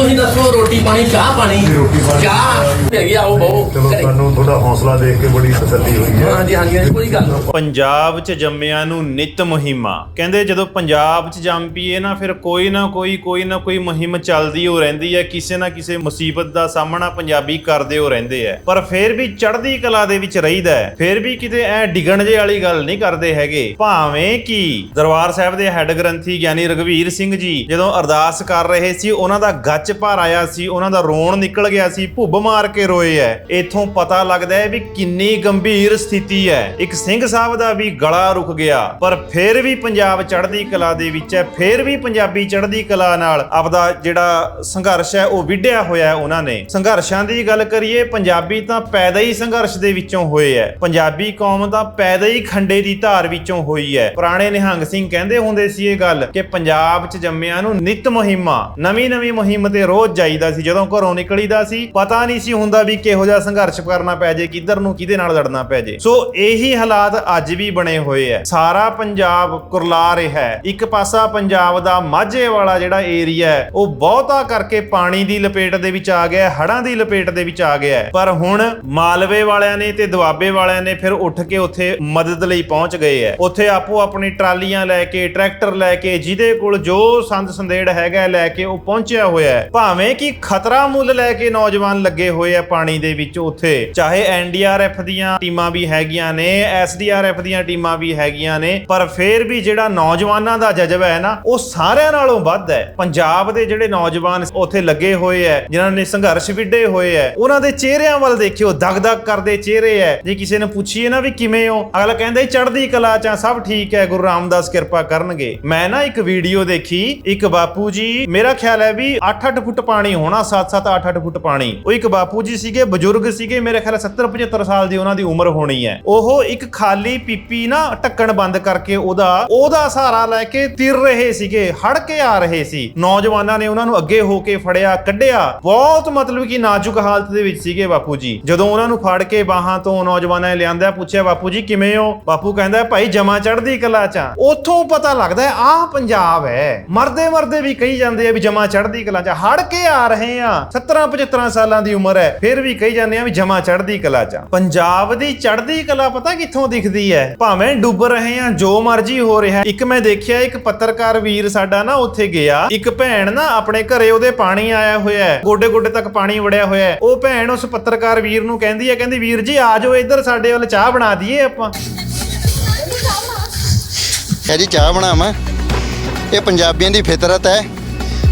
ਤੁਸੀਂ ਦੱਸੋ ਰੋਟੀ ਪਾਣੀ ਚਾਹ ਪਾਣੀ? ਰੋਟੀ ਪਾਣੀ। ਚਾਹ ਹੈਗੀ ਆਓ ਬਹੁ ਚਲੋ ਤੁਹਾਨੂੰ ਤੁਹਾਡਾ ਹੌਸਲਾ ਦੇਖ ਕੇ ਬੜੀ ਤਸੱਲੀ ਹੋਈ ਹੈ। ਹਾਂਜੀ ਹਾਂਜੀ ਕੋਈ ਗੱਲ ਨਹੀਂ। ਪੰਜਾਬ 'ਚ ਜੰਮਿਆਂ ਨੂੰ ਨਿਤ ਮੁਹਿੰਮਾਂ। ਕਹਿੰਦੇ ਜਦੋਂ ਪੰਜਾਬ 'ਚ ਜੰਮ ਪਈਏ ਨਾ ਫਿਰ ਕੋਈ ਨਾ ਕੋਈ ਕੋਈ ਨਾ ਕੋਈ ਮੁਹਿੰਮ ਚੱਲਦੀ ਹੋ ਰਹਿੰਦੀ ਹੈ। ਕਿਸੇ ਨਾ ਕਿਸੇ ਮੁਸੀਬਤ ਦਾ ਸਾਹਮਣਾ ਪੰਜਾਬੀ ਕਰਦੇ ਹੋ ਰਹਿੰਦੇ ਹੈ ਪਰ ਫਿਰ ਵੀ ਚੜ੍ਹਦੀ ਕਲਾ ਦੇ ਵਿੱਚ ਰਹੀਦਾ ਹੈ ਫਿਰ ਵੀ ਕਿਤੇ ਐ ਡਿਗਣ ਜੇ ਵਾਲੀ ਗੱਲ ਨਹੀਂ ਕਰਦੇ ਹੈਗੇ। ਭਾਵੇਂ ਕਿ ਦਰਬਾਰ ਸਾਹਿਬ ਦੇ ਹੈੱਡ ਗ੍ਰੰਥੀ ਗਿਆਨੀ ਰਗਵੀਰ ਸਿੰਘ ਜੀ ਜਦੋਂ ਅਰਦਾਸ ਕਰ ਰਹੇ ਸੀ ਉਹਨਾਂ ਦਾ ਗੱਚ ਭਰ ਆਇਆ ਸੀ, ਉਹਨਾਂ ਦਾ ਰੋਣ ਨਿਕਲ ਗਿਆ ਸੀ, ਭੁੱਬ ਮਾਰ ਕੇ ਰੋਏ ਐ। ਇਥੋਂ ਪਤਾ ਲੱਗਦਾ ਹੈ ਵੀ ਕਿੰਨੀ ਗੰਭੀਰ ਸਥਿਤੀ ਹੈ ਇੱਕ ਸਿੰਘ ਸਾਹਿਬ ਦਾ ਵੀ ਗਲਾ ਰੁਕ ਗਿਆ, ਪਰ ਫਿਰ ਵੀ ਪੰਜਾਬ ਚੜ੍ਹਦੀ ਕਲਾ ਦੇ ਵਿੱਚ ਹੈ ਫਿਰ ਵੀ ਪੰਜਾਬੀ ਚੜ੍ਹਦੀ ਕਲਾ ਨਾਲ ਆਪਦਾ ਜਿਹੜਾ ਸੰਘਰਸ਼ ਹੈ ਉਹ ਵਿੱਢਿਆ ਹੋਇਆ ਉਹਨਾਂ ਨੇ। ਸੰਘਰਸ਼ਾਂ ਦੀ ਗੱਲ ਕਰੀਏ, ਪੰਜਾਬੀ ਤਾਂ ਪੈਦਾ ਹੀ ਸੰਘਰਸ਼ ਦੇ ਵਿੱਚੋਂ ਹੋਏ ਹੈ ਪੰਜਾਬੀ ਕੌਮ ਤਾਂ ਪੈਦਾ ਹੀ ਖੰਡੇ ਦੀ ਧਾਰ ਵਿੱਚੋਂ ਹੋਈ ਹੈ ਪੁਰਾਣੇ ਨਿਹੰਗ ਸਿੰਘ ਕਹਿੰਦੇ ਹੁੰਦੇ ਸੀ ਇਹ ਗੱਲ ਕਿ ਪੰਜਾਬ 'ਚ ਜੰਮਿਆਂ ਨੂੰ ਨਿਤ ਮੁਹਿੰਮਾਂ ਨਵੀਂ ਨਵੀਂ ਮੁਹਿੰਮ ਤੇ ਰੋਜ਼ ਜਾਈਦਾ ਸੀ ਜਦੋਂ ਘਰੋਂ ਨਿਕਲੀਦਾ ਸੀ ਪਤਾ ਨਹੀਂ ਸੀ ਹੁੰਦਾ ਵੀ ਕਿਹੋ ਜਿਹਾ ਸੰਘਰਸ਼ ਕਰਨਾ ਪੈ ਜੇ ਕਿੱਧਰ ਨੂੰ ਕਿਹਦੇ ਨਾਲ ਲੜਨਾ ਪੈ ਜੇ। ਸੋ ਇਹੀ ਹਾਲਾਤ ਅੱਜ ਵੀ ਬਣੇ ਹੋਏ ਐ। ਸਾਰਾ ਪੰਜਾਬ ਕੁਰਲਾ ਰਿਹਾ ਹੈ ਇੱਕ ਪਾਸਾ ਪੰਜਾਬ ਦਾ ਮਾਝੇ ਵਾਲਾ ਜਿਹੜਾ ਏਰੀਆ ਹੈ ਉਹ ਬਹੁਤਾ ਕਰਕੇ ਪਾਣੀ ਦੀ ਲਪੇਟ ਦੇ ਵਿੱਚ ਆ ਗਿਆ ਹੈ, ਹੜ੍ਹਾਂ ਦੀ ਲਪੇਟ ਦੇ ਵਿੱਚ ਆ ਗਿਆ ਪਰ ਹੁਣ ਮਾਲਵੇ ਵਾਲਿਆਂ ਨੇ ਤੇ ਦੁਆਬੇ ਵਾਲਿਆਂ ਨੇ ਫਿਰ ਉੱਠ ਕੇ ਉੱਥੇ ਮਦਦ ਲਈ ਪਹੁੰਚ ਗਏ ਐ। ਉੱਥੇ ਆਪੋ ਆਪਣੀ ਟਰਾਲੀਆਂ ਲੈ ਕੇ ਟਰੈਕਟਰ ਲੈ ਕੇ ਜਿਹਦੇ ਕੋਲ ਜੋ ਸੰਦ ਸੰਦੇੜ ਹੈਗਾ ਲੈ ਕੇ ਉਹ ਪਹੁੰਚਿਆ ਹੋਇਆ ਹੈ। ਭਾਵੇਂ ਕਿ ਖਤਰਾ ਮੁੱਲ ਲੈ ਕੇ ਨੌਜਵਾਨ ਲੱਗੇ ਹੋਏ ਆ ਪਾਣੀ ਦੇ ਵਿੱਚ ਉੱਥੇ, ਚਾਹੇ ਐਨਡੀਆਰਐਫ ਦੀਆਂ ਟੀਮਾਂ ਵੀ ਹੈਗੀਆਂ ਨੇ ਐਸਡੀਆਰਐਫ ਦੀਆਂ ਟੀਮਾਂ ਵੀ ਹੈਗੀਆਂ ਨੇ, ਪਰ ਫਿਰ ਵੀ ਜਿਹੜਾ ਨੌਜਵਾਨਾਂ ਦਾ ਜਜ਼ਬਾ ਹੈ ਨਾ, ਉਹ ਸਾਰਿਆਂ ਨਾਲੋਂ ਵੱਧ ਹੈ। ਪੰਜਾਬ ਦੇ ਜਿਹੜੇ ਨੌਜਵਾਨ ਉੱਥੇ ਲੱਗੇ ਹੋਏ ਐ ਜਿਨ੍ਹਾਂ ਨੇ ਸੰਘਰਸ਼ ਵਿੱਢੇ ਹੋਏ ਐ ਉਹਨਾਂ ਦੇ ਚਿਹਰਿਆਂ ਵੱਲ ਦੇਖਿਓ, ਦਗਦਗ ਕਰਦੇ ਚਿਹਰੇ ਐ ਜੇ ਕਿਸੇ ਨੂੰ ਪੁੱਛੀਏ ਨਾ ਵੀ ਕਿਵੇਂ ਹੋ, ਅਗਲਾ ਕਹਿੰਦਾ ਚੜ੍ਹਦੀ ਕਲਾ ਚ ਸਭ ਠੀਕ ਹੈ, ਗੁਰੂ ਰਾਮਦਾਸ ਕਿਰਪਾ ਕਰਨਗੇ। ਮੈਂ ਨਾ ਇੱਕ ਵੀਡੀਓ ਦੇਖੀ, ਇੱਕ ਬਾਪੂ ਜੀ, ਮੇਰਾ ਖਿਆਲ ਹੈ ਵੀ 8-8 ਫੁੱਟ ਪਾਣੀ ਹੋਣਾ 7-7 8-8 ਫੁੱਟ ਪਾਣੀ। ਉਹ ਇੱਕ ਬਾਪੂ ਜੀ ਸੀਗੇ, ਬਜ਼ੁਰਗ ਸੀਗੇ, ਮੇਰੇ ਖਿਆਲ 70-75 ਸਾਲ ਦੀ ਉਹਨਾਂ ਦੀ ਉਮਰ ਹੋਣੀ ਹੈ। ਉਹ ਇੱਕ ਖਾਲੀ ਪੀਪੀ ਨਾ ਢੱਕਣ ਬੰਦ ਕਰਕੇ ਉਹਦਾ ਉਹਦਾ ਸਹਾਰਾ ਲੈ ਕੇ ਤਿਰ ਰਹੇ ਸੀਗੇ ਹੜ ਕੇ ਆ ਰਹੇ ਸੀ। ਨੌਜਵਾਨਾਂ ਨੇ ਉਹਨਾਂ ਨੂੰ ਅੱਗੇ ਹੋ ਕੇ ਫੜਿਆ, ਕੱਢਿਆ। ਬਹੁਤ ਮਤਲਬ ਕਿ ਨਾਜ਼ੁਕ ਹਾਲਤ ਦੇ ਵਿੱਚ ਸੀਗੇ ਬਾਪੂ ਜੀ। ਜਦੋਂ ਉਹਨਾਂ ਨੂੰ ਫੜ ਕੇ ਬਾਹਾਂ ਤੋਂ ਨੌਜਵਾਨਾਂ ਨੇ ਲਿਆਂਦਾ, ਪੁੱਛਿਆ, ਬਾਪੂ ਜੀ, ਕਿਵੇਂ ਹੋ? ਬਾਪੂ ਕਹਿੰਦਾ, ਭਾਈ, ਜਮਾ ਚੜਦੀ ਕਲਾ ਚ ਆ। ਉੱਥੋਂ ਪਤਾ ਲੱਗਦਾ ਆਹ ਪੰਜਾਬ ਹੈ। ਮਰਦੇ ਮਰਦੇ ਵੀ ਕਹੀ ਜਾਂਦੇ ਆ ਵੀ ਜਮਾ ਚੜਦੀ ਕਲਾ ਚ ਹੜ ਕੇ ਆ ਰਹੇ ਆ 17 75 ਸਾਲਾਂ ਦੀ ਉਮਰ ਹੈ। ਫਿਰ ਵੀ ਕਹੀ ਜਾਂਦੇ ਆ ਵੀ ਜਮਾ ਚੜ੍ਹਦੀ ਕਲਾ ਚ ਪੰਜਾਬ ਦੀ ਚੜ੍ਹਦੀ ਕਲਾ ਪਤਾ ਕਿੱਥੋਂ ਦਿਖਦੀ ਹੈ? ਭਾਵੇਂ ਡੁੱਬ ਰਹੇ ਆ ਜੋ ਮਰਜ਼ੀ ਹੋ ਰਿਹਾ। ਇੱਕ ਮੈਂ ਦੇਖਿਆ, ਇੱਕ ਪੱਤਰਕਾਰ ਵੀਰ ਸਾਡਾ ਨਾ ਉੱਥੇ ਗਿਆ। ਇੱਕ ਭੈਣ ਨਾ ਆਪਣੇ ਘਰੇ ਉਹਦੇ ਪਾਣੀ ਆਇਆ ਹੋਇਆ ਹੈ। ਗੋਡੇ ਗੋਡੇ ਤੱਕ ਪਾਣੀ ਵੜਿਆ ਹੋਇਆ ਹੈ। ਉਹ ਭੈਣ ਉਸ ਪੱਤਰਕਾਰ ਵੀਰ ਨੂੰ ਕਹਿੰਦੀ ਹੈ, ਕਹਿੰਦੀ, ਵੀਰ ਜੀ, ਆ ਜਾਓ ਇੱਧਰ, ਸਾਡੇ ਵੱਲ ਚਾਹ ਬਣਾ ਦਈਏ ਆਪਾਂ। ਹੈ ਜੀ ਚਾਹ ਬਣਾਵਾਂ। ਇਹ ਪੰਜਾਬੀਆਂ ਦੀ ਫਿਤਰਤ ਹੈ।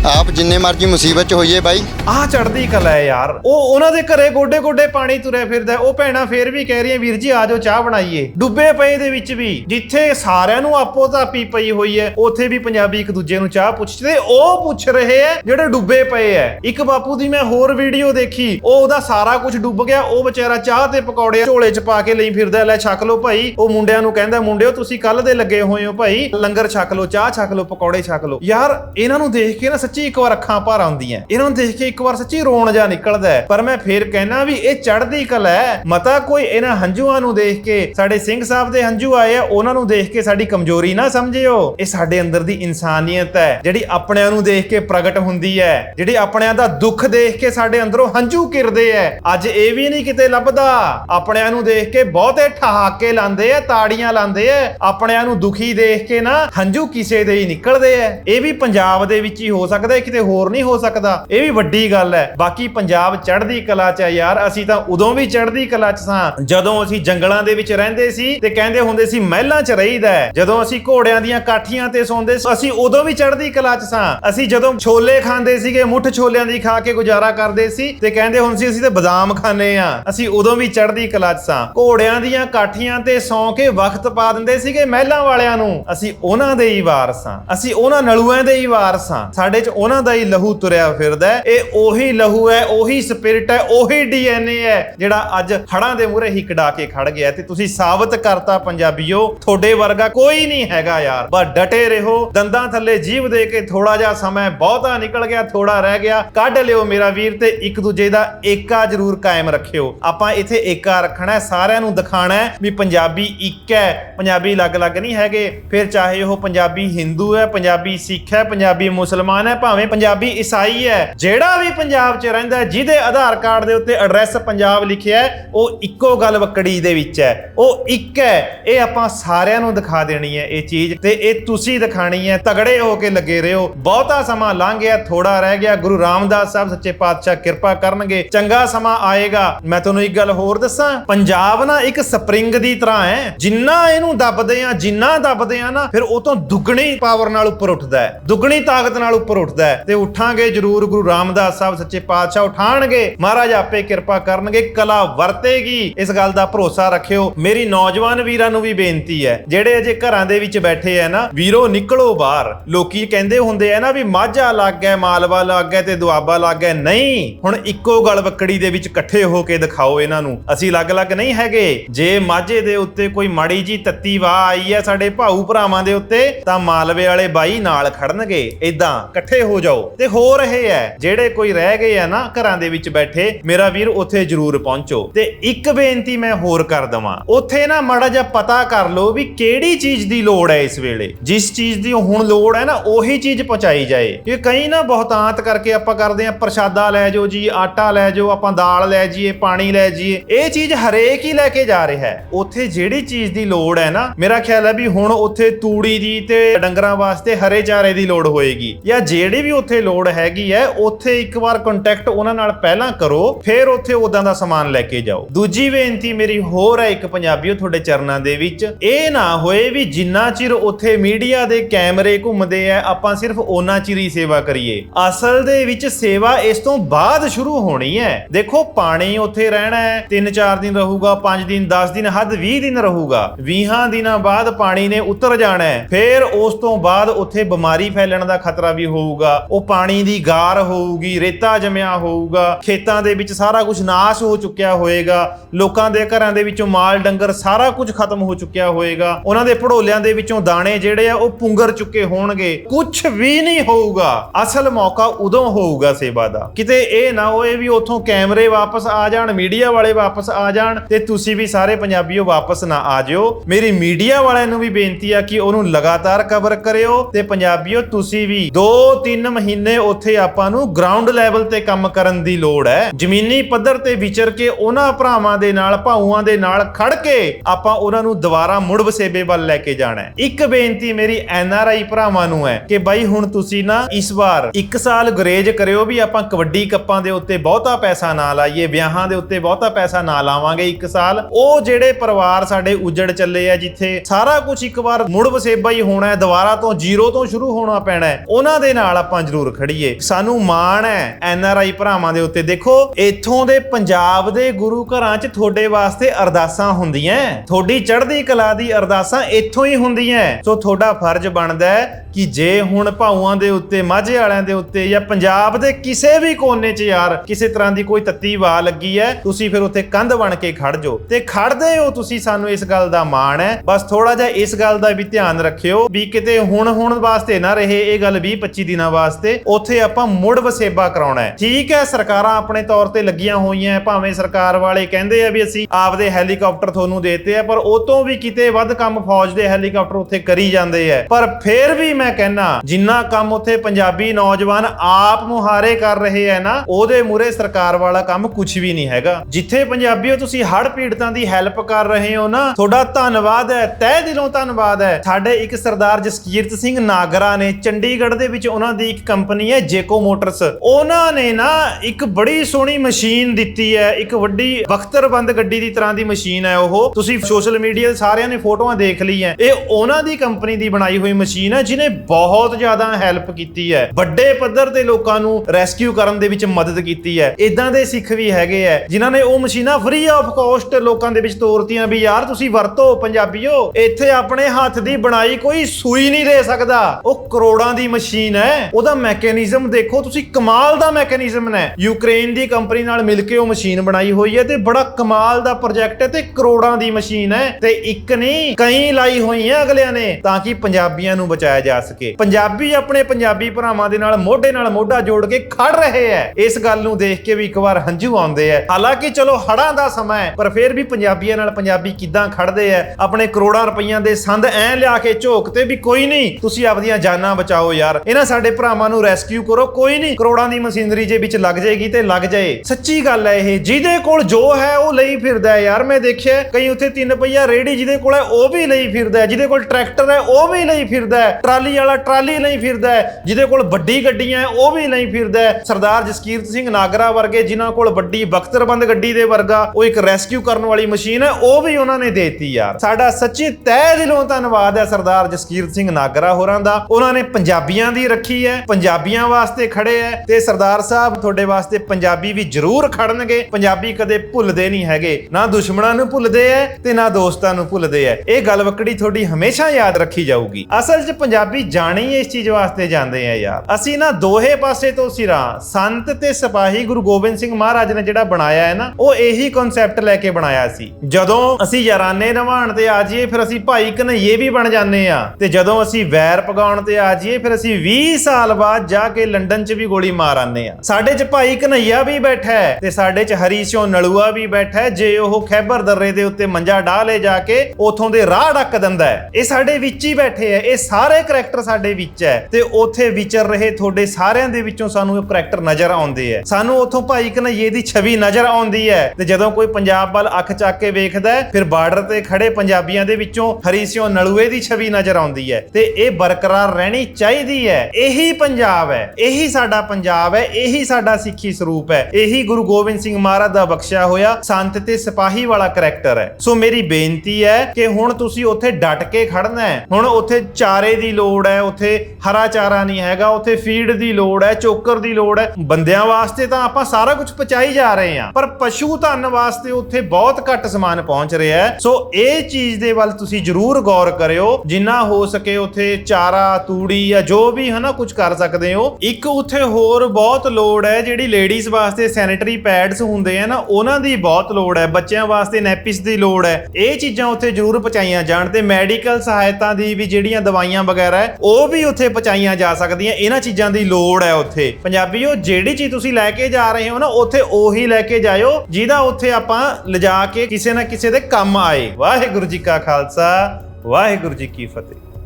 ਆਪ ਜਿੰਨੇ ਮਰਜ਼ੀ ਮੁਸੀਬਤ 'ਚ ਹੋਈਏ ਬਾਈ। ਆਹ ਚੜਦੀ ਕਲਾ ਹੈ ਯਾਰ। ਉਹ ਉਹਨਾਂ ਦੇ ਘਰੇ ਗੋਡੇ ਗੋਡੇ ਪਾਣੀ ਤੁਰਿਆ ਫਿਰਦਾ ਹੈ। ਉਹ ਭੈਣਾ ਫੇਰ ਵੀ ਕਹਿ ਰਹੀਆਂ, ਵੀਰ ਜੀ, ਆ ਚਾਹ ਬਣਾਈਏ। ਡੁੱਬੇ ਪਏ ਦੇ ਵਿੱਚ ਵੀ, ਜਿੱਥੇ ਸਾਰਿਆਂ ਨੂੰ ਆਪੋ ਧਾਪੀ ਪਈ ਹੋਈ ਹੈ, ਉੱਥੇ ਵੀ ਪੰਜਾਬੀ ਇੱਕ ਦੂਜੇ ਨੂੰ ਚਾਹ ਪੁੱਛਦੇ ਉਹ ਪੁੱਛ ਰਹੇ ਐ ਜਿਹੜੇ ਡੁੱਬੇ ਪਏ ਐ ਇੱਕ ਬਾਪੂ ਦੀ ਮੈਂ ਹੋਰ ਵੀਡੀਓ ਦੇਖੀ। ਉਹ ਉਹਦਾ ਸਾਰਾ ਕੁਝ ਡੁੱਬ ਗਿਆ। ਉਹ ਵਿਚਾਰਾ ਚਾਹ ਤੇ ਪਕੌੜੇ ਝੋਲੇ 'ਚ ਪਾ ਕੇ ਲਈ ਫਿਰਦਾ, ਲੈ ਛਕ ਲਓ ਭਾਈ। ਉਹ ਮੁੰਡਿਆਂ ਨੂੰ ਕਹਿੰਦਾ, ਮੁੰਡਿਓ, ਤੁਸੀਂ ਕੱਲ ਦੇ ਲੱਗੇ ਹੋਏ ਹੋ ਭਾਈ। ਲੰਗਰ ਛਕ ਲਓ, ਚਾਹ ਛਕ ਲਓ, ਪਕੌੜੇ ਛਕ ਲਓ। ਯਾਰ, ਇਹਨਾਂ ਨੂੰ ਦੇਖ ਕੇ ਨਾ ਸੱਚੀ ਇੱਕ ਵਾਰ ਅੱਖਾਂ ਭਰ ਆਉਂਦੀਆਂ। ਇਹਨਾਂ ਨੂੰ ਦੇਖ ਕੇ ਇੱਕ ਵਾਰ ਸੱਚੀ ਰੋਣ ਜਾ ਨਿਕਲਦਾ ਹੈ। ਪਰ ਮੈਂ ਫੇਰ ਕਹਿਣਾ ਵੀ ਇਹ ਚੜ੍ਹਦੀ ਕਲਾ ਹੈ। ਮਤਾ ਕੋਈ ਇਹਨਾਂ ਹੰਝੂਆਂ ਨੂੰ ਦੇਖ ਕੇ, ਸਾਡੇ ਸਿੰਘ ਸਾਹਿਬ ਦੇ ਹੰਝੂ ਆਏ ਆ, ਉਹਨਾਂ ਨੂੰ ਦੇਖ ਕੇ ਸਾਡੀ ਕਮਜ਼ੋਰੀ ਨਾ ਸਮਝਿਓ। ਇਹ ਸਾਡੇ ਅੰਦਰ ਦੀ ਇਨਸਾਨੀਅਤ ਹੈ, ਜਿਹੜੀ ਆਪਣਿਆਂ ਨੂੰ ਦੇਖ ਕੇ ਪ੍ਰਗਟ ਹੁੰਦੀ ਹੈ। ਜਿਹੜੀ ਆਪਣਿਆਂ ਦਾ ਦੁੱਖ ਦੇਖ ਕੇ ਸਾਡੇ ਅੰਦਰੋਂ ਹੰਝੂ ਕਿਰਦੇ ਐ ਅੱਜ ਇਹ ਵੀ ਨਹੀਂ ਕਿਤੇ ਲੱਭਦਾ। ਆਪਣਿਆਂ ਨੂੰ ਦੇਖ ਕੇ ਬਹੁਤੇ ਠਹਾਕੇ ਲਾਉਂਦੇ ਐ ਤਾੜੀਆਂ ਲਾਉਂਦੇ ਐ ਆਪਣਿਆਂ ਨੂੰ ਦੁਖੀ ਦੇਖ ਕੇ ਨਾ ਹੰਝੂ ਕਿਸੇ ਦੇ ਹੀ ਨਿਕਲਦੇ ਐ ਇਹ ਵੀ ਪੰਜਾਬ ਦੇ ਵਿੱਚ ਹੀ ਹੋ ਸਕਦਾ ਹੈ, ਕਿਤੇ ਹੋਰ ਨਹੀਂ ਹੋ ਸਕਦਾ। ਇਹ ਵੀ ਵੱਡੀ ਗੱਲ ਹੈ। ਬਾਕੀ ਪੰਜਾਬ ਚੜ੍ਹਦੀ ਕਲਾ ਚ ਹੈ ਯਾਰ। ਅਸੀਂ ਤਾਂ ਉਦੋਂ ਵੀ ਚੜ੍ਹਦੀ ਕਲਾ ਚ ਸਾਂ। ਜਦੋਂ ਅਸੀਂ ਜੰਗਲਾਂ ਦੇ ਵਿੱਚ ਰਹਿੰਦੇ ਸੀ ਤੇ ਕਹਿੰਦੇ ਹੁੰਦੇ ਸੀ ਮਹਿਲਾਂ ਚ ਰਹੀਦਾ ਜਦੋਂ ਅਸੀਂ ਘੋੜਿਆਂ ਦੀਆਂ ਕਾਠੀਆਂ ਤੇ ਸੌਂਦੇ ਸੀ ਅਸੀਂ ਉਦੋਂ ਵੀ ਚੜ੍ਹਦੀ ਕਲਾ ਚ ਸਾਂ। ਅਸੀਂ ਜਦੋਂ ਛੋਲੇ ਖਾਂਦੇ ਸੀਗੇ ਮੁੱਠ ਛੋਲਿਆਂ ਦੀ ਖਾ ਕੇ ਗੁਜ਼ਾਰਾ ਕਰਦੇ ਸੀ ਤੇ ਕਹਿੰਦੇ ਹੁੰਦੇ ਸੀ ਅਸੀਂ ਤੇ ਬਦਾਮ ਖਾਂਦੇ ਆ ਅਸੀਂ ਉਦੋਂ ਵੀ ਚੜ੍ਹਦੀ ਕਲਾ ਚ ਸਾਂ। ਘੋੜਿਆਂ ਦੀਆਂ ਕਾਠੀਆਂ ਤੇ ਸੌਂ ਕੇ ਵਕਤ ਪਾ ਦਿੰਦੇ ਸੀਗੇ ਮਹਿਲਾਂ ਵਾਲਿਆਂ ਨੂੰ। ਅਸੀਂ ਉਹਨਾਂ ਦੇ ਹੀ ਵਾਰਸ ਹਾਂ ਅਸੀਂ ਉਹਨਾਂ ਨਲੂਆਂ ਦੇ ਹੀ ਵਾਰਸ ਹਾਂ ਸਾਡੇ ਚ ਉਹਨਾਂ ਦਾ ਹੀ ਲਹੂ ਤੁਰਿਆ ਫਿਰਦਾ ਹੈ। ਇਹ ਉਹੀ ਲਹੂ ਹੈ ਉਹੀ ਸਪਿਰਿਟ ਹੈ ਉਹੀ ਡੀਐਨਏ ਹੈ ਜਿਹੜਾ ਅੱਜ ਹੜਾਂ ਦੇ ਮੂਹਰੇ ਹੀ ਕਢਾ ਕੇ ਖੜ ਗਿਆ ਤੇ ਤੁਸੀਂ ਸਾਬਤ ਕਰਤਾ ਪੰਜਾਬੀਓ ਤੁਹਾਡੇ ਵਰਗਾ ਕੋਈ ਨਹੀਂ ਹੈਗਾ ਯਾਰ। ਬਸ ਡਟੇ ਰਹੋ ਦੰਦਾਂ ਥੱਲੇ ਜੀਵ ਦੇ ਕੇ ਥੋੜਾ ਜਿਹਾ ਸਮਾਂ ਬਹੁਤਾ ਨਿਕਲ ਗਿਆ ਥੋੜਾ ਰਹਿ ਗਿਆ। ਕੱਢ ਲਿਓ ਮੇਰਾ ਵੀਰ ਤੇ ਇੱਕ ਦੂਜੇ ਦਾ ਏਕਾ ਜ਼ਰੂਰ ਕਾਇਮ ਰੱਖਿਓ। ਆਪਾਂ ਇੱਥੇ ਏਕਾ ਰੱਖਣਾ ਹੈ, ਸਾਰਿਆਂ ਨੂੰ ਦਿਖਾਣਾ ਹੈ ਵੀ ਪੰਜਾਬੀ ਇੱਕ ਹੈ ਪੰਜਾਬੀ ਅਲੱਗ-ਅਲੱਗ ਨਹੀਂ ਹੈਗੇ। ਫਿਰ ਚਾਹੇ ਉਹ ਪੰਜਾਬੀ ਹਿੰਦੂ ਹੈ ਪੰਜਾਬੀ ਸਿੱਖ ਹੈ ਪੰਜਾਬੀ ਮੁਸਲਮਾਨ ਹੈ ਭਾਵੇਂ ਪੰਜਾਬੀ ਈਸਾਈ ਹੈ, ਜਿਹੜਾ ਵੀ ਪੰਜਾਬ 'ਚ ਰਹਿੰਦਾ ਜਿਹਦੇ ਆਧਾਰ ਕਾਰਡ ਦੇ ਉੱਤੇ ਐਡਰੈਸ ਪੰਜਾਬ ਲਿਖਿਆ ਹੈ, ਉਹ ਇੱਕੋ ਗੱਲ ਵਕੜੀ ਦੇ ਵਿੱਚ ਹੈ। ਉਹ ਇੱਕ ਹੈ, ਇਹ ਆਪਾਂ ਸਾਰਿਆਂ ਨੂੰ ਦਿਖਾ ਦੇਣੀ ਹੈ ਇਹ ਚੀਜ਼ ਤੇ ਇਹ ਤੁਸੀਂ ਦਿਖਾਣੀ ਹੈ। ਤਗੜੇ ਹੋ ਕੇ ਲੱਗੇ ਰਹੋ। ਬਹੁਤਾ ਸਮਾਂ ਲੰਘ ਗਿਆ ਥੋੜਾ ਰਹਿ ਗਿਆ। ਗੁਰੂ ਰਾਮਦਾਸ ਸਾਹਿਬ ਸੱਚੇ ਪਾਤਸ਼ਾਹ ਕਿਰਪਾ ਕਰਨਗੇ। ਚੰਗਾ ਸਮਾਂ ਆਏਗਾ। ਮੈਂ ਤੁਹਾਨੂੰ ਇੱਕ ਗੱਲ ਹੋਰ ਦੱਸਾਂ। ਪੰਜਾਬ ਨਾ ਇੱਕ ਸਪਰਿੰਗ ਦੀ ਤਰ੍ਹਾਂ ਹੈ। ਜਿੰਨਾ ਇਹਨੂੰ ਦੱਬਦੇ ਆ ਜਿੰਨਾ ਦੱਬਦੇ ਆ ਨਾ, ਫਿਰ ਉਹ ਤੋਂ ਦੁੱਗਣੀ ਪਾਵਰ ਨਾਲ ਉੱਪਰ ਉੱਠਦਾ ਹੈ। ਦੁੱਗਣੀ ਤਾਕਤ ਨਾਲ ਉੱਪਰ ਉੱਠਦਾ ਹੈ। ਤੇ ਉਠਾਂਗੇ ਜਰੂਰ, ਗੁਰੂ ਰਾਮਦਾਸ ਸਾਹਿਬ ਸੱਚੇ ਪਾਤਸ਼ਾਹ ਉਠਾਣਗੇ। ਮਹਾਰਾਜ ਆਪੇ ਕਿਰਪਾ ਕਰਨਗੇ, ਕਲਾ ਵਰਤੇਗੀ। ਇਸ ਗੱਲ ਦਾ ਭਰੋਸਾ ਰੱਖਿਓ। ਮੇਰੀ ਨੌਜਵਾਨ ਵੀਰਾਂ ਨੂੰ ਵੀ ਬੇਨਤੀ ਹੈ, ਜਿਹੜੇ ਅਜੇ ਘਰਾਂ ਦੇ ਵਿੱਚ ਬੈਠੇ ਆ ਨਾ, ਵੀਰੋ ਨਿਕਲੋ ਬਾਹਰ। ਲੋਕੀ ਕਹਿੰਦੇ ਹੁੰਦੇ ਆ ਨਾ ਵੀ ਮਾਝਾ ਲੱਗ ਗਿਆ, ਮਾਲਵਾ ਲੱਗ ਗਿਆ ਤੇ ਦੁਆਬਾ ਲੱਗ ਹੈ ਨਹੀਂ, ਹੁਣ ਇੱਕੋ ਗਲ ਬੱਕੜੀ ਦੇ ਵਿੱਚ ਇਕੱਠੇ ਹੋ ਕੇ ਦਿਖਾਓ ਇਹਨਾਂ ਨੂੰ। ਅਸੀਂ ਅਲੱਗ-ਅਲੱਗ ਨਹੀਂ ਹੈਗੇ। ਜੇ ਮਾਝੇ ਦੇ ਉੱਤੇ ਕੋਈ ਮਾੜੀ ਜੀ ਤੱਤੀ ਵਾਹ ਆਈ ਹੈ ਸਾਡੇ ਭਾਊ ਭਰਾਵਾਂ ਦੇ ਉੱਤੇ, ਤਾਂ ਮਾਲਵੇ ਵਾਲੇ ਬਾਈ ਨਾਲ ਖੜਨਗੇ। ਇਦਾਂ ਇਕੱਠੇ ਹੋ ਜਾਓ। ਤੇ ਹੋ ਰਹੇ ਹੈ ਜਿਹੜੇ ਕੋਈ ਰਹਿ ਗਏ ਆ ਨਾ ਘਰਾਂ ਦੇ ਵਿੱਚ ਬੈਠੇ, ਮੇਰਾ ਵੀਰ ਉੱਥੇ ਜ਼ਰੂਰ ਪਹੁੰਚੋ। ਤੇ ਇੱਕ ਬੇਨਤੀ ਮੈਂ ਹੋਰ ਕਰ ਦਵਾਂ। ਉੱਥੇ ਨਾ ਮਾੜਾ ਜਿਹਾ ਪਤਾ ਕਰ ਲਓ ਵੀ ਕਿਹੜੀ ਚੀਜ਼ ਦੀ ਲੋੜ ਹੈ ਇਸ ਵੇਲੇ। ਜਿਸ ਚੀਜ਼ ਦੀ ਹੁਣ ਲੋੜ ਹੈ ਨਾ, ਉਹੀ ਚੀਜ਼ ਪਹੁੰਚਾਈ ਜਾਏ। ਕਿ ਕਈ ਨਾ ਬਹੁਤਾਂਤ ਕਰਕੇ ਆਪਾਂ ਕਰਦੇ ਆ, ਪ੍ਰਸ਼ਾਦਾ ਲੈ ਜਾਓ ਜੀ, ਆਟਾ ਲੈ ਜਾਓ, ਆਪਾਂ ਦਾਲ ਲੈ ਜਾਈਏ, ਪਾਣੀ ਲੈ ਜਾਈਏ। ਇਹ ਚੀਜ਼ ਹਰੇਕ ਹੀ ਲੈ ਕੇ ਜਾ ਰਿਹਾ ਹੈ ਉੱਥੇ ਜਿਹੜੀ ਚੀਜ਼ ਦੀ ਲੋੜ ਹੈ ਨਾ, ਮੇਰਾ ਖਿਆਲ ਹੈ ਵੀ ਹੁਣ ਉੱਥੇ ਤੂੜੀ ਦੀ ਤੇ ਡੰਗਰਾਂ ਵਾਸਤੇ ਹਰੇ ਚਾਰੇ ਦੀ ਲੋੜ ਹੋਏਗੀ। ਜਾਂ ਜੇ ਜਿਹੜੀ ਵੀ ਉੱਥੇ ਲੋੜ ਹੈਗੀ ਹੈ, ਉੱਥੇ ਇੱਕ ਵਾਰ ਕੰਟੈਕਟ ਉਹਨਾਂ ਨਾਲ ਪਹਿਲਾਂ ਕਰੋ, ਫਿਰ ਉੱਥੇ ਉਦਾਂ ਦਾ ਸਮਾਨ ਲੈ ਕੇ ਜਾਓ। ਦੂਜੀ ਬੇਨਤੀ ਮੇਰੀ ਹੋਰ ਹੈ ਇੱਕ ਪੰਜਾਬੀਓ ਤੁਹਾਡੇ ਚਰਨਾਂ ਦੇ ਵਿੱਚ। ਇਹ ਨਾ ਹੋਏ ਵੀ ਜਿੰਨਾ ਚਿਰ ਉੱਥੇ ਮੀਡੀਆ ਦੇ ਕੈਮਰੇ ਘੁੰਮਦੇ ਆ, ਆਪਾਂ ਸਿਰਫ ਉਹਨਾਂ ਚਿਰ ਹੀ ਸੇਵਾ ਕਰੀਏ। ਅਸਲ ਦੇ ਵਿੱਚ ਸੇਵਾ ਇਸ ਤੋਂ ਬਾਅਦ ਸ਼ੁਰੂ ਹੋਣੀ ਹੈ। ਦੇਖੋ, ਪਾਣੀ ਉੱਥੇ ਰਹਿਣਾ ਹੈ 3-4 ਦਿਨ ਰਹੂਗਾ 5 ਦਿਨ 10 ਦਿਨ, ਹੱਦ 20 ਦਿਨ ਰਹੂਗਾ। 20 ਦਿਨਾਂ ਬਾਅਦ ਪਾਣੀ ਨੇ ਉਤਰ ਜਾਣਾ ਹੈ। ਫਿਰ ਉਸ ਤੋਂ ਬਾਅਦ ਉੱਥੇ ਬਿਮਾਰੀ ਫੈਲਣ ਦਾ ਖਤਰਾ ਵੀ ਹੋਊਗਾ, ਉਹ ਪਾਣੀ ਦੀ ਗਾਰ ਹੋਊਗੀ, ਰੇਤਾ ਜਮਿਆ ਹੋਊਗਾ, ਖੇਤਾਂ ਦੇ ਵਿੱਚ ਸਾਰਾ ਕੁਝ ਨਾਸ਼ ਹੋ ਚੁੱਕਿਆ ਹੋਏਗਾ, ਲੋਕਾਂ ਦੇ ਘਰਾਂ ਦੇ ਵਿੱਚੋਂ ਮਾਲ ਡੰਗਰ ਸਾਰਾ ਕੁਝ ਖਤਮ ਹੋ ਚੁੱਕਿਆ ਹੋਏਗਾ, ਉਹਨਾਂ ਦੇ ਭੜੋਲਿਆਂ ਦੇ ਵਿੱਚੋਂ ਦਾਣੇ ਜਿਹੜੇ ਆ ਉਹ ਪੁੰਗਰ ਚੁੱਕੇ ਹੋਣਗੇ ਕੁਝ ਵੀ ਨਹੀਂ ਹੋਊਗਾ, ਅਸਲ ਮੌਕਾ ਉਦੋਂ ਹੋਊਗਾ ਸੇਵਾ ਦਾ। ਕਿਤੇ ਇਹ ਨਾ ਹੋਏ ਵੀ ਉੱਥੋਂ ਕੈਮਰੇ ਵਾਪਸ ਆ ਜਾਣ, ਮੀਡੀਆ ਵਾਲੇ ਵਾਪਸ ਆ ਜਾਣ ਤੇ ਤੁਸੀਂ ਵੀ ਸਾਰੇ ਪੰਜਾਬੀਓ ਵਾਪਸ ਨਾ ਆ ਜਿਓ। ਮੇਰੀ ਮੀਡੀਆ ਵਾਲਿਆਂ ਨੂੰ ਵੀ ਬੇਨਤੀ ਆ ਕਿ ਉਹਨੂੰ ਲਗਾਤਾਰ ਕਵਰ ਕਰਿਓ ਤੇ ਪੰਜਾਬੀਓ ਤੁਸੀਂ ਵੀ 2-3 ਮਹੀਨੇ ਉੱਥੇ ਆਪਾਂ ਨੂੰ ਗਰਾਊਂਡ ਲੈਵਲ ਤੇ ਕੰਮ ਕਰਨ ਦੀ ਲੋੜ ਹੈ। ਜ਼ਮੀਨੀ ਪੱਧਰ ਤੇ ਵਿਚਰ ਕੇ ਉਹਨਾਂ ਭਰਾਵਾਂ ਦੇ ਨਾਲ, ਭਾਊਆਂ ਦੇ ਨਾਲ ਖੜ ਕੇ ਆਪਾਂ ਉਹਨਾਂ ਨੂੰ ਦੁਬਾਰਾ ਮੁੜ ਵਸੇਬੇ ਵੱਲ ਲੈ ਕੇ ਜਾਣਾ ਹੈ। ਇੱਕ ਬੇਨਤੀ ਮੇਰੀ ਐਨ ਆਰ ਆਈ ਭਰਾਵਾਂ ਨੂੰ ਹੈ ਕਿ ਬਾਈ, ਹੁਣ ਤੁਸੀਂ ਨਾ ਇਸ ਵਾਰ ਇੱਕ ਸਾਲ ਗੁਰੇਜ ਕਰਿਓ ਵੀ ਆਪਾਂ ਕਬੱਡੀ ਕੱਪਾਂ ਦੇ ਉੱਤੇ ਬਹੁਤਾ ਪੈਸਾ ਨਾ ਲਾਈਏ, ਵਿਆਹਾਂ ਦੇ ਉੱਤੇ ਬਹੁਤਾ ਪੈਸਾ ਨਾ ਲਾਵਾਂਗੇ ਇੱਕ ਸਾਲ। ਉਹ ਜਿਹੜੇ ਪਰਿਵਾਰ ਸਾਡੇ ਉਜੜ ਚੱਲੇ ਆ, ਜਿੱਥੇ ਸਾਰਾ ਕੁਝ ਇੱਕ ਵਾਰ ਮੁੜ ਵਸੇਬਾ ਹੀ ਹੋਣਾ ਹੈ, ਦੁਬਾਰਾ ਤੋਂ ਜ਼ੀਰੋ ਤੋਂ ਸ਼ੁਰੂ ਹੋਣਾ ਪੈਣਾ ਹੈ, ਉਹਨਾਂ ਦੇ ਨਾਲ ਨਾਲ ਆਪਾਂ ਜ਼ਰੂਰ ਖੜੀਏ ਸਾਨੂੰ ਮਾਣ ਹੈ ਐਨ ਆਰ ਆਈ ਭਰਾਵਾਂ ਦੇ ਉੱਤੇ। ਦੇਖੋ, ਇੱਥੋਂ ਦੇ ਪੰਜਾਬ ਦੇ ਗੁਰੂ ਘਰਾਂ 'ਚ ਤੁਹਾਡੇ ਵਾਸਤੇ ਅਰਦਾਸਾਂ ਹੁੰਦੀਆਂ ਤੁਹਾਡੀ ਚੜ੍ਹਦੀ ਕਲਾ ਦੀ ਅਰਦਾਸਾਂ ਇੱਥੋਂ ਹੀ ਹੁੰਦੀਆਂ ਸੋ ਤੁਹਾਡਾ ਫਰਜ਼ ਬਣਦਾ ਹੈ ਕਿ ਜੇ ਹੁਣ ਭਾਊਆਂ ਦੇ ਉੱਤੇ, ਮਾਝੇ ਵਾਲਿਆਂ ਦੇ ਉੱਤੇ ਜਾਂ ਪੰਜਾਬ ਦੇ ਕਿਸੇ ਵੀ ਕੋਨੇ 'ਚ ਯਾਰ ਕਿਸੇ ਤਰ੍ਹਾਂ ਦੀ ਕੋਈ ਤੱਤੀ ਵਾਹ ਲੱਗੀ ਹੈ, ਤੁਸੀਂ ਫਿਰ ਉੱਥੇ ਕੰਧ ਬਣ ਕੇ ਖੜ ਜਾਓ। ਤੇ ਖੜਦੇ ਹੋ ਤੁਸੀਂ ਸਾਨੂੰ ਇਸ ਗੱਲ ਦਾ ਮਾਣ ਹੈ। ਬਸ ਥੋੜਾ ਜਿਹਾ ਇਸ ਗੱਲ ਦਾ ਵੀ ਧਿਆਨ ਰੱਖਿਓ ਵੀ ਕਿਤੇ ਹੁਣ ਹੁਣ ਵਾਸਤੇ ਨਾ ਰਹੇ ਇਹ ਗੱਲ 20 25 ਦਿਨਾਂ ਵਾਸਤੇ, ਉੱਥੇ ਆਪਾਂ ਮੁੜ ਵਸੇਬਾ ਕਰਾਉਣਾ ਹੈ। ਠੀਕ ਹੈ, ਸਰਕਾਰਾਂ ਆਪਣੇ ਤੌਰ ਤੇ ਲੱਗੀਆਂ ਹੋਈਆਂ ਭਾਵੇਂ ਸਰਕਾਰ ਵਾਲੇ ਕਹਿੰਦੇ ਆ ਵੀ ਅਸੀਂ ਆਪਦੇ ਹੈਲੀਕਾਪਟਰ ਤੁਹਾਨੂੰ ਦੇਤੇ ਆ, ਪਰ ਉਹ ਤੋਂ ਵੀ ਕਿਤੇ ਵੱਧ ਕੰਮ ਫੌਜ ਦੇ ਹੈਲੀਕਾਪਟਰ ਉੱਥੇ ਕਰੀ ਜਾਂਦੇ ਆ ਪਰ ਫਿਰ ਵੀ ਮੈਂ ਕਹਿੰਨਾ, ਜਿੰਨਾ ਕੰਮ ਉੱਥੇ ਪੰਜਾਬੀ ਨੌਜਵਾਨ ਆਪ ਮੁਹਾਰੇ ਕਰ ਰਹੇ ਆ ਨਾ, ਉਹਦੇ ਮੂਰੇ ਸਰਕਾਰ ਵਾਲਾ ਕੰਮ ਕੁਝ ਵੀ ਨਹੀਂ ਹੈਗਾ। ਜਿੱਥੇ ਪੰਜਾਬੀਓ ਤੁਸੀਂ ਹੜ੍ਹ ਪੀੜਤਾਂ ਦੀ ਹੈਲਪ ਕਰ ਰਹੇ ਹੋ ਨਾ, ਤੁਹਾਡਾ ਧੰਨਵਾਦ ਹੈ ਤਹਿ ਦਿਲੋਂ ਧੰਨਵਾਦ ਹੈ ਸਾਡੇ ਇੱਕ ਸਰਦਾਰ ਜਸਕੀਰਤ ਸਿੰਘ ਨਾਗਰਾ ਨੇ ਚੰਡੀਗੜ੍ਹ ਦੇ ਵਿੱਚ ਉਹਨਾਂ ਦੀ ਇੱਕ ਕੰਪਨੀ ਹੈ ਜੇਕੋ ਮੋਟਰਸ। ਉਹਨਾਂ ਨੇ ਨਾ ਇੱਕ ਬੜੀ ਸੋਹਣੀ ਮਸ਼ੀਨ ਦਿੱਤੀ ਹੈ ਇੱਕ ਵੱਡੀ ਬਖਤਰਬੰਦ ਗੱਡੀ ਦੀ ਤਰ੍ਹਾਂ ਦੀ ਮਸ਼ੀਨ ਹੈ ਉਹ। ਤੁਸੀਂ ਸੋਸ਼ਲ ਮੀਡੀਆ ਸਾਰਿਆਂ ਨੇ ਫੋਟੋਆਂ ਦੇਖ ਲਈ ਹੈ ਇਹ ਉਹਨਾਂ ਦੀ ਕੰਪਨੀ ਦੀ ਬਣਾਈ ਹੋਈ ਮਸ਼ੀਨ ਹੈ ਜਿਹਨੇ ਜਿਨੇ ਬਹੁਤ ਜ਼ਿਆਦਾ ਹੈਲਪ ਕੀਤੀ ਹੈ। ਵੱਡੇ ਪੱਧਰ ਤੇ ਲੋਕਾਂ ਨੂੰ ਰੈਸਕਿਊ ਕਰਨ ਦੇ ਵਿੱਚ ਮਦਦ ਕੀਤੀ ਹੈ। ਇਦਾਂ ਦੇ ਸਿੱਖ ਵੀ ਹੈਗੇ ਆ ਜਿਨ੍ਹਾਂ ਨੇ ਉਹ ਮਸ਼ੀਨਾਂ ਫ੍ਰੀ ਆਫ ਕਾਸਟ ਲੋਕਾਂ ਦੇ ਵਿੱਚ ਤੋਰਤੀਆਂ ਵੀ, ਯਾਰ ਤੁਸੀਂ ਵਰਤੋ ਪੰਜਾਬੀਓ, ਇੱਥੇ ਆਪਣੇ ਹੱਥ ਦੀ ਬਣਾਈ ਕੋਈ ਸੂਈ ਨਹੀਂ ਦੇ ਸਕਦਾ। ਉਹ ਕਰੋੜਾਂ ਦੀ ਮਸ਼ੀਨ ਹੈ, ਉਹਦਾ ਮੈਕੈਨਿਜ਼ਮ ਦੇਖੋ, ਤੁਸੀਂ ਕਮਾਲ ਦਾ ਮੈਕੈਨਿਜ਼ਮ ਹੈ ਯੂਕਰੇਨ ਦੀ ਕੰਪਨੀ ਨਾਲ ਮਿਲ ਕੇ ਉਹ ਮਸ਼ੀਨ ਬਣਾਈ ਹੋਈ ਹੈ ਤੇ ਬੜਾ ਕਮਾਲ ਦਾ ਪ੍ਰੋਜੈਕਟ ਹੈ ਤੇ ਕਰੋੜਾਂ ਦੀ ਮਸ਼ੀਨ ਹੈ ਤੇ ਇੱਕ ਨਹੀਂ, ਕਈ ਲਾਈ ਹੋਈ ਹੈ ਅਗਲਿਆਂ ਨੇ ਤਾਂ ਕਿ ਪੰਜਾਬੀਆਂ ਨੂੰ ਬਚਾਇਆ ਜਾ ਜਾ ਸਕੇ ਪੰਜਾਬੀ ਆਪਣੇ ਪੰਜਾਬੀ ਭਰਾਵਾਂ ਦੇ ਨਾਲ, ਮੋਢੇ ਨਾਲ ਮੋਢਾ ਜੋੜ ਕੇ ਖੜ ਰਹੇ ਹੈ ਇਸ ਗੱਲ ਨੂੰ ਦੇਖ ਕੇ ਵੀ ਇੱਕ ਵਾਰ ਹੰਝੂ ਆਉਂਦੇ ਆ ਹਾਲਾਂਕਿ ਚਲੋ ਹੜਾਂ ਦਾ ਸਮਾਂ ਹੈ ਪਰ ਫਿਰ ਵੀ ਪੰਜਾਬੀਆਂ ਨਾਲ ਪੰਜਾਬੀ ਕਿੱਦਾਂ ਖੜਦੇ ਆ ਆਪਣੇ ਕਰੋੜਾਂ ਰੁਪਈਆਂ ਦੇ ਸੰਦ ਐ ਲਿਆ ਕੇ ਝੋਕਤੇ ਵੀ ਕੋਈ ਨਹੀਂ, ਤੁਸੀਂ ਆਪਦੀਆਂ ਜਾਨਾਂ ਬਚਾਓ ਯਾਰ। ਇਹਨਾਂ ਸਾਡੇ ਭਰਾਵਾਂ ਨੂੰ ਰੈਸਕਿਊ ਕਰੋ, ਕੋਈ ਨਹੀਂ। ਕਰੋੜਾਂ ਦੀ ਮਸ਼ੀਨਰੀ ਜੇ ਵਿੱਚ ਲੱਗ ਜਾਏਗੀ ਤੇ ਲੱਗ ਜਾਏ। ਸੱਚੀ ਗੱਲ ਹੈ ਇਹ। ਜਿਹਦੇ ਕੋਲ ਜੋ ਹੈ ਉਹ ਲਈ ਫਿਰਦਾ ਹੈ ਯਾਰ ਮੈਂ ਦੇਖਿਆ ਕਈ ਉੱਥੇ ਤਿੰਨ ਪਈਆ ਰੇੜੀ ਜਿਹਦੇ ਕੋਲ ਹੈ ਉਹ ਵੀ ਲਈ ਫਿਰਦਾ ਹੈ ਜਿਹਦੇ ਕੋਲ ਟਰੈਕਟਰ ਹੈ ਉਹ ਵੀ ਲਈ ਫਿਰਦਾ ਹੈ ਟਰਾਲੀ ਵਾਲਾ ਟਰਾਲੀ ਲਈ ਫਿਰਦਾ ਹੈ, ਜਿਹਦੇ ਕੋਲ ਵੱਡੀ ਗੱਡੀਆਂ ਹੈ, ਉਹ ਵੀ ਲਈ ਫਿਰਦਾ ਹੈ। ਸਰਦਾਰ ਜਸਕੀਰਤ ਸਿੰਘ ਨਾਗਰਾ ਵਰਗੇ ਜਿਨ੍ਹਾਂ ਕੋਲ ਵੱਡੀ ਬਖਤਰਬੰਦ ਗੱਡੀ ਦੇ ਵਰਗਾ ਉਹ ਇੱਕ ਰੈਸਕਿਊ ਕਰਨ ਵਾਲੀ ਮਸ਼ੀਨ ਹੈ, ਉਹ ਵੀ ਉਹਨਾਂ ਨੇ ਦੇਤੀ ਯਾਰ। ਸਾਡਾ ਸੱਚੀ ਤਹਿ ਦਿਲੋਂ ਧੰਨਵਾਦ ਹੈ ਸਰਦਾਰ ਜਸਕੀਰਤ ਸਿੰਘ ਨਾਗਰਾ ਹੋਰਾਂ ਦਾ। ਉਹਨਾਂ ਨੇ ਪੰਜਾਬੀਆਂ ਦੀ ਰੱਖੀ ਹੈ, ਪੰਜਾਬੀਆਂ ਵਾਸਤੇ ਖੜੇ ਹੈ ਤੇ ਸਰਦਾਰ ਸਾਹਿਬ ਤੁਹਾਡੇ ਵਾਸਤੇ ਪੰਜਾਬੀ ਵੀ ਜ਼ਰੂਰ ਖੜਨਗੇ। ਪੰਜਾਬੀ ਕਦੇ ਭੁੱਲਦੇ ਨਹੀਂ ਹੈਗੇ। ਨਾ ਦੁਸ਼ਮਣਾਂ ਨੂੰ ਭੁੱਲਦੇ ਐ ਤੇ ਨਾ ਦੋਸਤਾਂ ਨੂੰ ਭੁੱਲਦੇ ਐ ਇਹ ਗੱਲ ਵਕੜੀ ਤੁਹਾਡੀ ਹਮੇਸ਼ਾ ਯਾਦ ਰੱਖੀ ਜਾਊਗੀ। ਅਸਲ 'ਚ ਪੰਜਾਬੀ ਜਾਣੇ ਹੀ ਇਸ ਚੀਜ਼ ਵਾਸਤੇ ਜਾਂਦੇ ਆ ਯਾਰ। ਅਸੀਂ ਨਾ ਦੋਹੇ ਪਾਸੇ ਤੋਂ ਸਿਰਾਂ, ਸੰਤ ਤੇ ਸਿਪਾਹੀ ਗੁਰੂ ਗੋਬਿੰਦ ਸਿੰਘ ਮਹਾਰਾਜ ਨੇ ਜਿਹੜਾ ਬਣਾਇਆ ਹੈ ਨਾ, ਉਹ ਇਹੀ ਕਨਸੈਪਟ ਲੈ ਕੇ ਬਣਾਇਆ ਸੀ। ਜਦੋਂ ਅਸੀਂ ਯਾਰਾਨੇ ਨਿਭਾਉਣ ਤੇ ਆ ਜਾਈਏ, ਫਿਰ ਅਸੀਂ ਭਾਈ ਕਨਈਏ ਵੀ ਬਣ ਜਾਂਦੇ ਆ। ਤੇ ਜਦੋਂ ਅਸੀਂ ਵੈਰ ਪਗਾਉਣ ਤੇ ਆ ਜਾਈਏ, ਫਿਰ ਅਸੀਂ 20 ਸਾਲ ਬਾਅਦ ਜਾ ਕੇ ਲੰਡਨ 'ਚ ਵੀ ਗੋਲੀ ਮਾਰ ਆਉਂਦੇ ਆ। ਸਾਡੇ 'ਚ ਭਾਈ ਕਨਈਆ ਵੀ ਬੈਠਾ ਹੈ ਤੇ ਸਾਡੇ 'ਚ ਹਰੀ ਨਲੂਆ ਵੀ ਬੈਠਾ ਹੈ। ਜੇ ਉਹ ਖੈਬਰ ਦਰਰੇ ਦੇ ਉੱਤੇ ਮੰਜਾ ਢਾ ਲੈ ਜਾ ਕੇ, ਉਥੋਂ ਦੇ ਰਾਹ ਡੱਕ ਦਿੰਦਾ ਹੈ। ਇਹ ਸਾਡੇ ਵਿੱਚ ਹੀ ਬੈਠੇ ਆ। ਇਹ ਸਾਰੇ ਕਰੈਕਟਰ ਸਾਡੇ ਵਿੱਚ ਹੈ ਤੇ ਉਥੇ ਵਿਚਰ ਰਹੇ ਤੁਹਾਡੇ ਸਾਰਿਆਂ ਦੇ ਵਿੱਚੋਂ ਸਾਨੂੰ ਇਹ ਕਰੈਕਟਰ ਨਜ਼ਰ ਆਉਂਦੇ ਹੈ। ਸਾਨੂੰ ਉਥੋਂ ਭਾਈ ਕਨਈਏ ਦੀ ਛਵੀ ਨਜ਼ਰ ਆਉਂਦੀ ਹੈ ਤੇ ਜਦੋਂ ਕੋਈ ਪੰਜਾਬ ਵੱਲ ਅੱਖ ਚੱਕ ਕੇ ਵੇਖਦਾ ਹੈ, ਫਿਰ ਬਾਰਡਰ ਤੇ ਖੜੇ ਪੰਜਾਬੀਆਂ ਦੇ ਵਿੱਚੋਂ ਹਰੀ ਨਲੂਏ ਦੀ ਛਵੀ ਨਜ਼ਰ ਆਉਂਦੀ ਹੈ ਤੇ ਇਹ ਬਰਕਰਾਰ ਰਹਿਣੀ ਚਾਹੀਦੀ ਹੈ। ਇਹੀ ਪੰਜਾਬ ਹੈ, ਇਹੀ ਸਾਡਾ ਪੰਜਾਬ ਹੈ, ਇਹੀ ਸਾਡਾ ਸਿੱਖੀ ਸਰੂਪ ਹੈ। ਇਹੀ ਗੁਰੂ ਗੋਬਿੰਦ ਸਿੰਘ ਮਹਾਰਾਜ ਦਾ ਬਖਸ਼ਿਆ ਹੋਇਆ ਸੰਤ ਤੇ ਸਿਪਾਹੀ ਵਾਲਾ ਕਰੈਕਟਰ ਹੈ। ਸੋ ਮੇਰੀ ਬੇਨਤੀ ਹੈ ਕਿ ਹੁਣ ਤੁਸੀਂ ਉੱਥੇ ਡਟ ਕੇ ਖੜਨਾ ਹੈ, ਹੁਣ ਉੱਥੇ ਚਾਰੇ ਦੀ ਲੋੜ ਲੋੜ ਹੈ, ਉੱਥੇ ਹਰਾ ਚਾਰਾ ਨਹੀਂ ਹੈਗਾ, ਉੱਥੇ ਫੀਡ ਦੀ ਲੋੜ ਹੈ, ਚੋਕਰ ਦੀ ਲੋੜ ਹੈ। ਬੰਦਿਆਂ ਵਾਸਤੇ ਤਾਂ ਆਪਾਂ ਸਾਰਾ ਕੁਝ ਪਹੁੰਚਾਈ ਜਾ ਰਹੇ ਹਾਂ, ਪਰ ਪਸ਼ੂ ਧਨ ਵਾਸਤੇ ਉੱਥੇ ਬਹੁਤ ਘੱਟ ਸਮਾਨ ਪਹੁੰਚ ਰਿਹਾ ਹੈ। ਸੋ ਇਹ ਚੀਜ਼ ਦੇ ਵੱਲ ਤੁਸੀਂ ਜਰੂਰ ਗੌਰ ਕਰਿਓ, ਜਿੰਨਾ ਹੋ ਸਕੇ ਉੱਥੇ ਚਾਰਾ, ਤੂੜੀ ਜਾਂ ਜੋ ਵੀ ਹਨਾ ਕੁਝ ਕਰ ਸਕਦੇ ਹੋ। ਇੱਕ ਉੱਥੇ ਹੋਰ ਬਹੁਤ ਲੋੜ ਹੈ, ਜਿਹੜੀ ਲੇਡੀਜ਼ ਵਾਸਤੇ ਸੈਨੀਟਰੀ ਪੈਡਸ ਹੁੰਦੇ ਆ ਨਾ, ਉਹਨਾਂ ਦੀ ਬਹੁਤ ਲੋੜ ਹੈ, ਬੱਚਿਆਂ ਵਾਸਤੇ ਨੈਪਿਸ ਦੀ ਲੋੜ ਹੈ। ਇਹ ਚੀਜ਼ਾਂ ਉੱਥੇ ਜ਼ਰੂਰ ਪਹੁੰਚਾਈਆਂ ਜਾਣ ਤੇ ਮੈਡੀਕਲ ਸਹਾਇਤਾ ਦੀ ਵੀ ਜਿਹੜੀਆਂ ਦਵਾਈਆਂ ਵਗੈਰਾ ਹੈ ਉਹ ਵੀ ਉੱਥੇ ਪਹੁੰਚਾਈਆਂ ਜਾ ਸਕਦੀਆਂ। ਇਹਨਾਂ ਚੀਜ਼ਾਂ ਦੀ ਲੋੜ ਹੈ ਉੱਥੇ। ਪੰਜਾਬੀਓ, ਜਿਹੜੀ ਚੀਜ਼ ਤੁਸੀਂ ਲੈ ਕੇ ਜਾ ਰਹੇ ਹੋ ਨਾ, ਉੱਥੇ ਉਹੀ ਲੈ ਕੇ ਜਾਇਓ, ਜਿਹਦਾ ਉੱਥੇ ਆਪਾਂ ਲਿਜਾ ਕੇ ਕਿਸੇ ਨਾ ਕਿਸੇ ਦੇ ਕੰਮ ਆਏ। ਵਾਹਿਗੁਰੂ ਜੀ ਕਾ ਖਾਲਸਾ, ਵਾਹਿਗੁਰੂ ਜੀ ਕੀ ਫਤਿਹ।